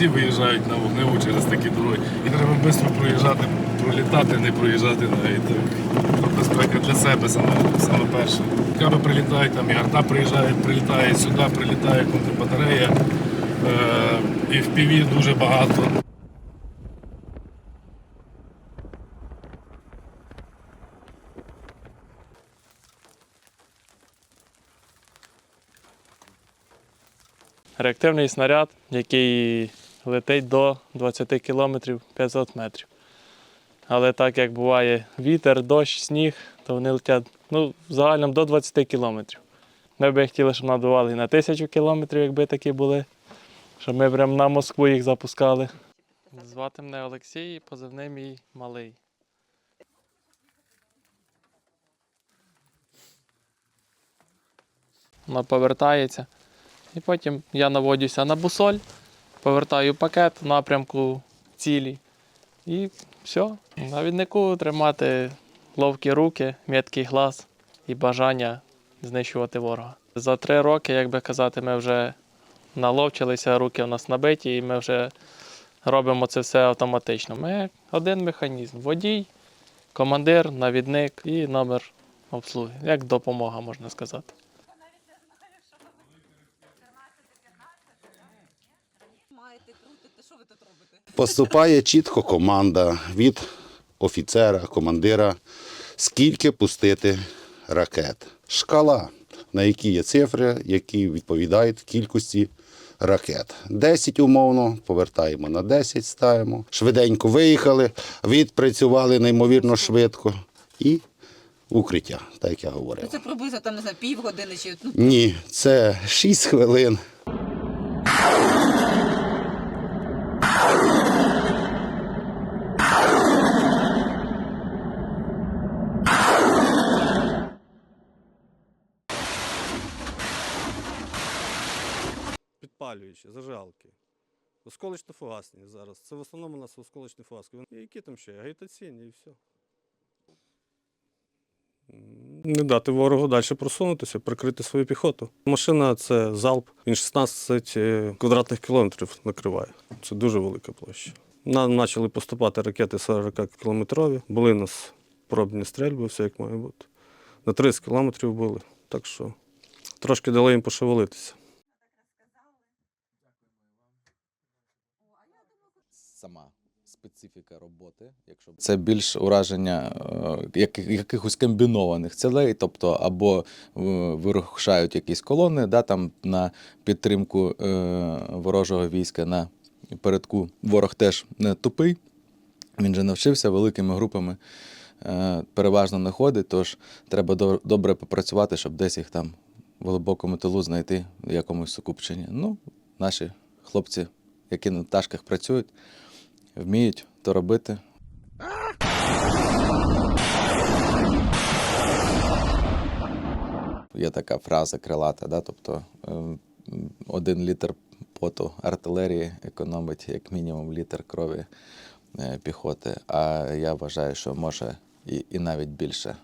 всі виїжджають на вогневу через такі дороги. І треба швидко проїжджати, пролітати, не проїжджати навіть. Так. Безпека для себе саме, саме перше. Каби прилітають, там і арта приїжджає, прилітає сюди, прилітає контрбатарея. Е, і в піві дуже багато. Реактивний снаряд, який летить до 20 км 500 метрів. Але так як буває вітер, дощ, сніг, то вони летять ну, в загальному до 20 кілометрів. Ми би хотіли, щоб надували і на тисячу кілометрів, якби такі були, щоб ми прямо на Москву їх запускали. Звати мене Олексій, позивний мій малий. Вона повертається. І потім я наводюся на бусоль, повертаю пакет в напрямку цілі. І все. На віднику тримати ловкі руки, м'яткий глаз і бажання знищувати ворога. За три роки, як би казати, ми вже наловчилися, руки у нас набиті, і ми вже робимо це все автоматично. Ми один механізм: водій, командир, навідник і номер обслуги. Як допомога, можна сказати. Маєте крутити, що ви тут робите? Поступає чітко команда від офіцера, командира, скільки пустити ракет. Шкала, на якій є цифри, які відповідають кількості ракет. 10 умовно, повертаємо на 10, ставимо. Швиденько виїхали, відпрацювали неймовірно швидко і укриття, так як я Ну говорив. це приблизно там не знаю, півгодини чи ну, Ні, це 6 хвилин. Підпалюючі, зажалки. Осколочно-фугасні зараз. Це в основному у нас осколочні фугаски. І які там ще? Агітаційні і все. Не дати ворогу далі просунутися, прикрити свою піхоту. Машина це залп, він 16 е, квадратних кілометрів накриває. Це дуже велика площа. Нам почали поступати ракети 40 кілометрові. Були у нас пробні стрільби, все як має бути. На 30 кілометрів були. Так що трошки дали їм пошевелитися. Сама специфіка роботи, якщо це більш ураження е, якихось комбінованих цілей, тобто або е, вирушають якісь колони, да, там на підтримку е, ворожого війська на передку. Ворог теж не тупий, він же навчився великими групами. Переважно не ходить, тож треба до- добре попрацювати, щоб десь їх там в глибокому тилу знайти в якомусь сукупченні. Ну, наші хлопці, які на пташках працюють, вміють то робити. Є така фраза крилата, да? тобто ем, один літр поту артилерії економить як мінімум літр крові е, піхоти. А я вважаю, що може і, і навіть більше.